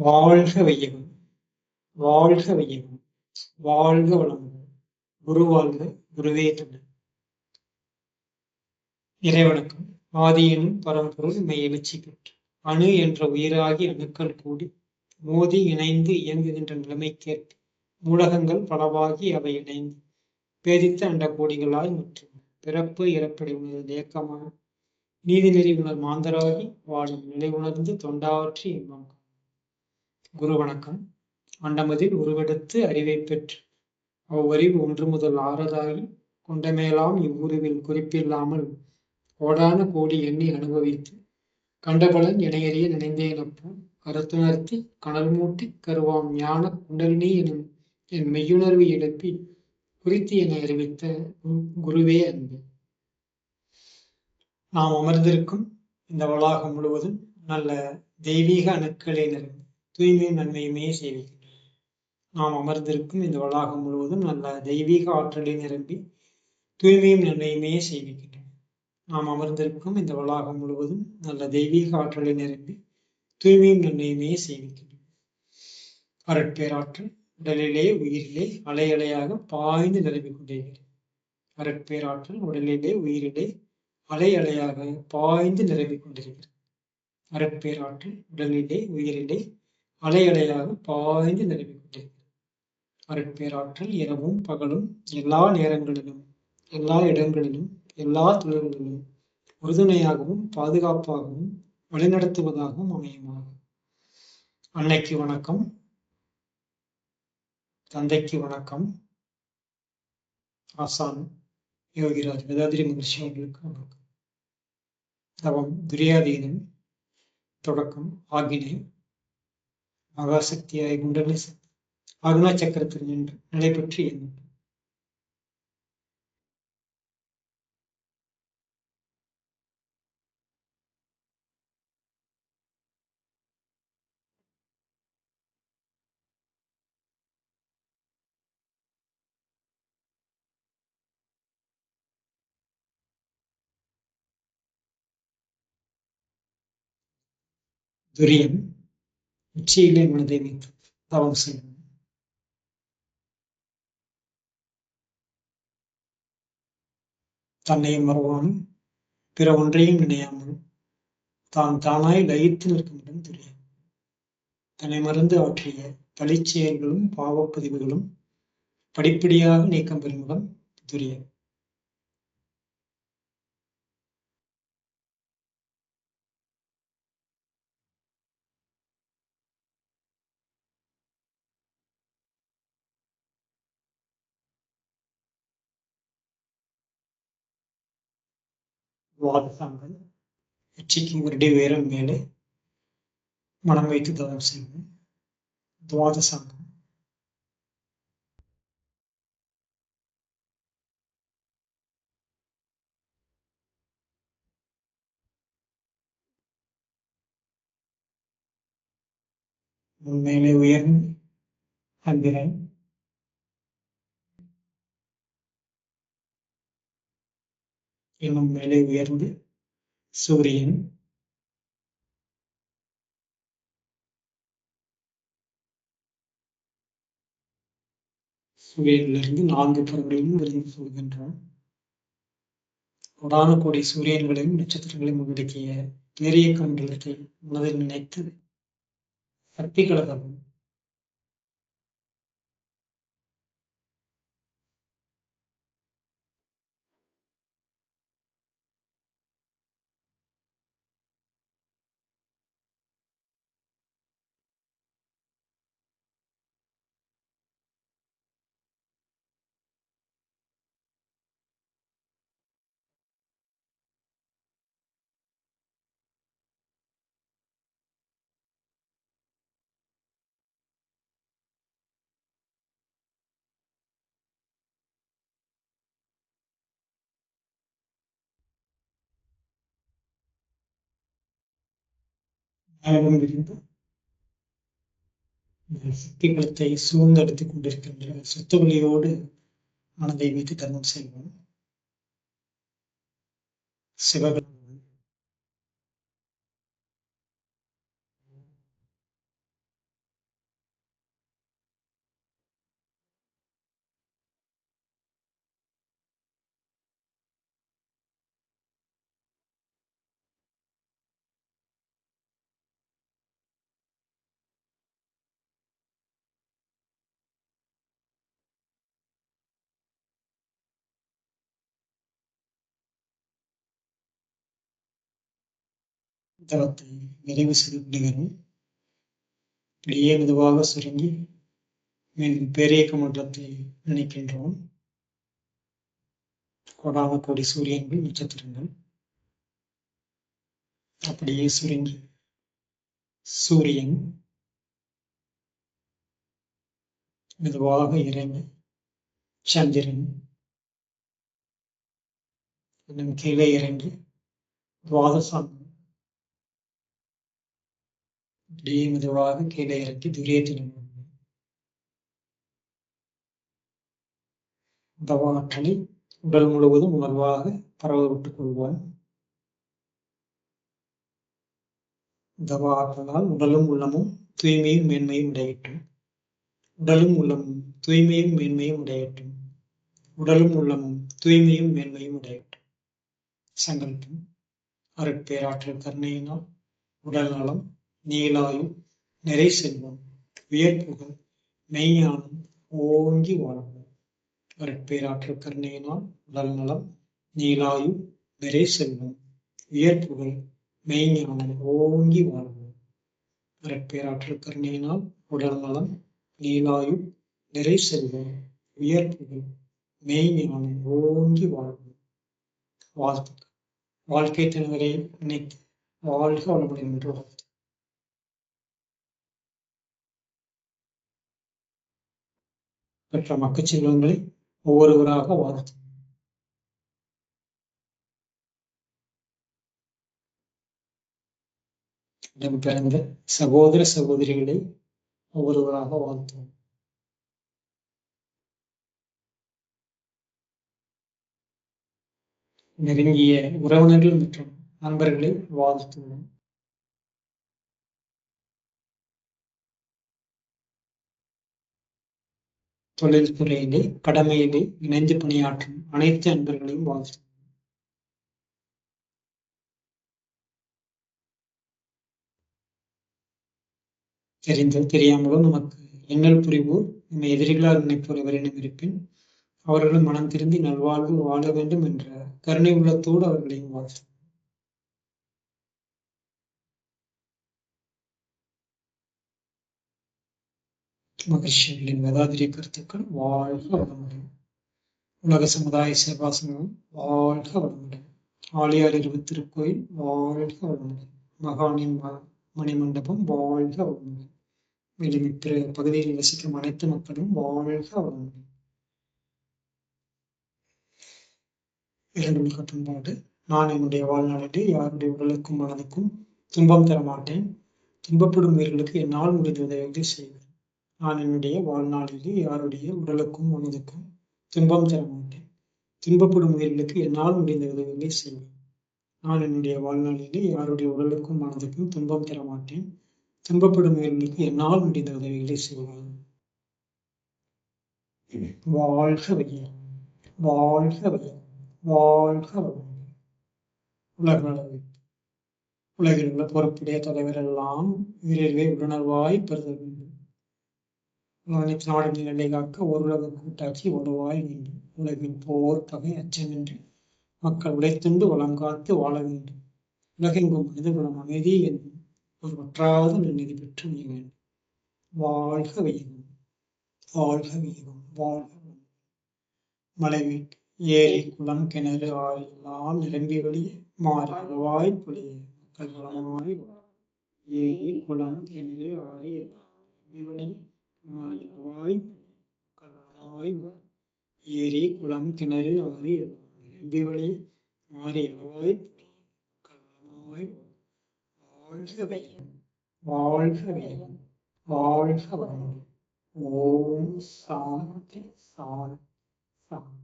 வாழ்க வையகம். வாழ்க வையகம். வாழ்க வளமுடன். குரு வாழ்க குருவே துணை இறைவணக்கம். ஆதியனும் பரம்பொருள் மெய் எழுச்சி பெற்று அணு என்ற உயிராகி அணுக்கள் கூடி மோதி இணைந்து இயங்குகின்ற நிலைமைக்கேற்ப மூலகங்கள் பலவாகி அவை இணைந்து பேதித்த அண்ட கோடிகளாய் மற்றும் பிறப்பு இறப்படை உணர்ந்த இயக்கமான நீதிநெறி உணர் மாந்தராகி வாழும் நிலை உணர்ந்து தொண்டாற்றி இன்பம் குரு வணக்கம். அண்டமதில் உருவெடுத்து அறிவை பெற்று அவ்வறிவு ஒன்று முதல் ஆறதாகி கொண்டமேலாம் இவ்வுருவில் குறிப்பில்லாமல் கோடான கோடி எண்ணி அனுபவித்து கண்டபலன் இணையறிய நினைந்தேனப்போ கருத்துணர்த்தி கனல் மூட்டி கருவாம் ஞான குண்டலினி எனும் என் மெய்யுணர்வு எழுப்பி குறித்து என அறிவித்த குருவே அன்பு. நாம் அமர்ந்திருக்கும் இந்த வளாகம் முழுவதும் நல்ல தெய்வீக அணுக்களை நிறைந்த தூய்மையும் நன்மையுமே செய்விக்கின்றன நாம் அமர்ந்திருக்கும் இந்த வளாகம் முழுவதும் நல்ல தெய்வீக ஆற்றலை நிரம்பி தூய்மையும் நன்மையுமே செய்விக்கின்றன நாம் அமர்ந்திருக்கும் இந்த வளாகம் முழுவதும் நல்ல தெய்வீக ஆற்றலை நிரம்பி தூய்மையும் நன்மையுமே செய்விக்கின்றன அரட்பேராற்றல் உடலிலே உயிரிலே அலை அலையாக பாய்ந்து நிரம்பிக் கொண்டிருக்கிறது. அரட்பேராற்றல் உடலிலே உயிரிலே அலை அலையாக பாய்ந்து நிரம்பிக் கொண்டிருக்கிறது. அரட்பேராற்றல் உடலிலே உயிரிலே அலையலையாக பாய்ந்து நிரம்பிக் கொண்டிருக்கிறது அருட்பேராற்றல் இரவும் பகலும் எல்லா நேரங்களிலும் எல்லா இடங்களிலும் எல்லா தொழில்களிலும் உறுதுணையாகவும் பாதுகாப்பாகவும் வழிநடத்துவதாகவும் அமையுமாக. அன்னைக்கு வணக்கம். தந்தைக்கு வணக்கம். ஆசான் யோகிராஜ் வேதாதிரி மகிழ்ச்சி அவர்களுக்கு வணக்கம். தவம் துரியாதீனம் தொடக்கம் ஆகினை மகாசக்தியாய் குண்டலி அருணா சக்கரத்தில் நின்று நிலை பெற்று எண்ணும் துரியம் உச்சியிலே மனதை வைத்து தவம் செய்யும் தன்னையும் மறவாமல் பிற ஒன்றையும் நினையாமல் தான் தானாய் லயித்து நிற்கும் தெரியும். தன்னை மறந்து ஆற்றிய பழிச்செயல்களும் பாவப்பதிவுகளும் படிப்படியாக நீக்கம் பெறும் இடம் వాడతాం టీకింగ్ రెడ్డి వేరం ಮೇಲೆ మనం అయితే దవాంశం ద్వాద సంఘం ಮೇಲೆ ಉಯರ್ನ್ ಅಂದಿರೈ இன்னும் மேலே உயர்ந்து சூரியன். சூரியனிலிருந்து நான்கு புறங்களிலும் விரிந்து சொல்கின்றோம் உடான கோடி சூரியன்களையும் நட்சத்திரங்களையும் உள்ளடக்கிய நிறைய கண்களுக்கு மனதில் நினைத்து சக்தி கழகம் மேலும் விரிந்து சக்திகளத்தை சூழ்ந்தெடுத்துக் கொண்டிருக்கின்ற சுத்தவெளியோடு மனதை வைத்து தர்மம் தளத்தை நிறைவு செய்து விடுகிறோம் இப்படியே மெதுவாக சுருங்கி மீண்டும் பேரியக்க மண்டலத்தை நினைக்கின்றோம் கோடான கோடி சூரியன்கள் நட்சத்திரங்கள் அப்படியே சுருங்கி. சூரியன் மெதுவாக இறங்கி. சந்திரன் இன்னும் கீழே இறங்கி துவாதசாமி அப்படியே மெதுவாக கீழே இறங்கி துரியத்தில் தவாற்றலை உடல் முழுவதும் உணர்வாக பரவ விட்டுக் கொள்வோம் தவ ஆற்றலால் உடலும் உள்ளமும் தூய்மையும் மேன்மையும் உடையட்டும். உடலும் உள்ளமும் தூய்மையும் மேன்மையும் உடையட்டும். உடலும் உள்ளமும் தூய்மையும் மேன்மையும் உடையட்டும். சங்கல்பம் அருட்பேராற்றல் கருணையினால் உடல் நலம் நீலாயு நிறை செல்வம் வியப்புகள் மெய்ஞானம் ஓங்கி வாழும் அருட்பேராற்றல் கருணையினால் உடல் நலம் நீலாயு நிறை செல்வம் வியப்புகள் மெய்ஞானம் ஓங்கி வாழும் அருட்பேராற்றல் கருணையினால் உடல் நலம் நீலாயு நிறை செல்வம் வியப்புகள் மெய்ஞானம் ஓங்கி வாழும் வாழ்த்துக்கள். வாழ்க்கை தினவரை நினைத்து வாழ்க வளமுடன் என்று பெற்ற மக்கள் செல்வங்களை ஒவ்வொருவராக வாழ்த்து. இடம் பிறந்த சகோதர சகோதரிகளை ஒவ்வொருவராக வாழ்த்துவோம். நெருங்கிய உறவினர்கள் மற்றும் நண்பர்களை வாழ்த்துவோம். தொழில்துறையிலே கடமையிலே இணைந்து பணியாற்றும் அனைத்து அன்பர்களையும் வாழ்த்து. தெரிந்தோ தெரியாமலோ நமக்கு எண்ணல் புரிவோர் நம்மை எதிரிகளால் நினைப்போர் எவரிடம் இருப்பின் அவர்களும் மனம் திருந்தி நல்வாழ்வு வாழ வேண்டும் என்ற கருணை உள்ளத்தோடு அவர்களையும் வாழ்த்து. மகர்ஷிகளின் வேதாதிரிய கருத்துக்கள் வாழ்க வளமுடன். உலக சமுதாய சேவாசனம் வாழ்க வளமுடன். ஆலியார் இருபது திருக்கோயில் வாழ்க வளமுடன். மகானின் மணிமண்டபம் வாழ்க வளமுடன். மேலும் பிற பகுதியில் வசிக்கும் அனைத்து மக்களும் வாழ்க வளமுடன். இரண்டு கட்டுப்பாடு நான் என்னுடைய வாழ்நாளிலே யாருடைய உடலுக்கும் மனதுக்கும் துன்பம் தர மாட்டேன். துன்பப்படும் உயிர்களுக்கு என்னால் முடிந்த உதவிகளை செய்வேன். நான் என்னுடைய வாழ்நாளிலே யாருடைய உடலுக்கும் மனதுக்கும் துன்பம் தர மாட்டேன். துன்பப்படும் உயிர்களுக்கு என்னால் முடிந்த உதவிகளை செய்வேன் நான் என்னுடைய வாழ்நாளிலே யாருடைய உடலுக்கும் மனதுக்கும் துன்பம் தர மாட்டேன். துன்பப்படும் உயிர்களுக்கு என்னால் முடிந்த உதவிகளை செய்வேன் வாழ்க வையம் வாழ்க வையம் வாழ்க உலக அளவு உலகில் உள்ள பொறுப்புடைய தலைவர் எல்லாம் வீரர்களை உணர்வாய் பெறுதல் வேண்டும். அனைத்து நாடுகளின் நிலை காக்க ஓருலக கூட்டாட்சி ஒருவாய் வேண்டும். உலகின் போர் பகை அச்சமின்றி மக்கள் உழைத்துண்டு வளம் காத்து வாழ வேண்டும். உலகெங்கும் மனிதகுலம் அமைதி என்னும் ஒரு வற்றாத நிதி பெற்று நீ வேண்டும். வாழ்க வையகம் வாழ்க வையகம் வாழ்க மலை ஏரி குளம் கிணறு ஆறு எல்லாம் நிரம்பி வழிய மாறி பொழிய மக்கள் வளமாய் ஏரி குளம் கிணறு ஆறு எல்லாம் மாறி அளவாய் மக்கள் வளமாய் ஏரி குளம் கிணறு ஆறு நிரம்பி வழிய மாறி அளவாய் மக்கள் வளமாய் வாழ்க வையம் வாழ்க வையம் வாழ்க வளம் ஓம் சாந்தி சாந்தி சாந்தி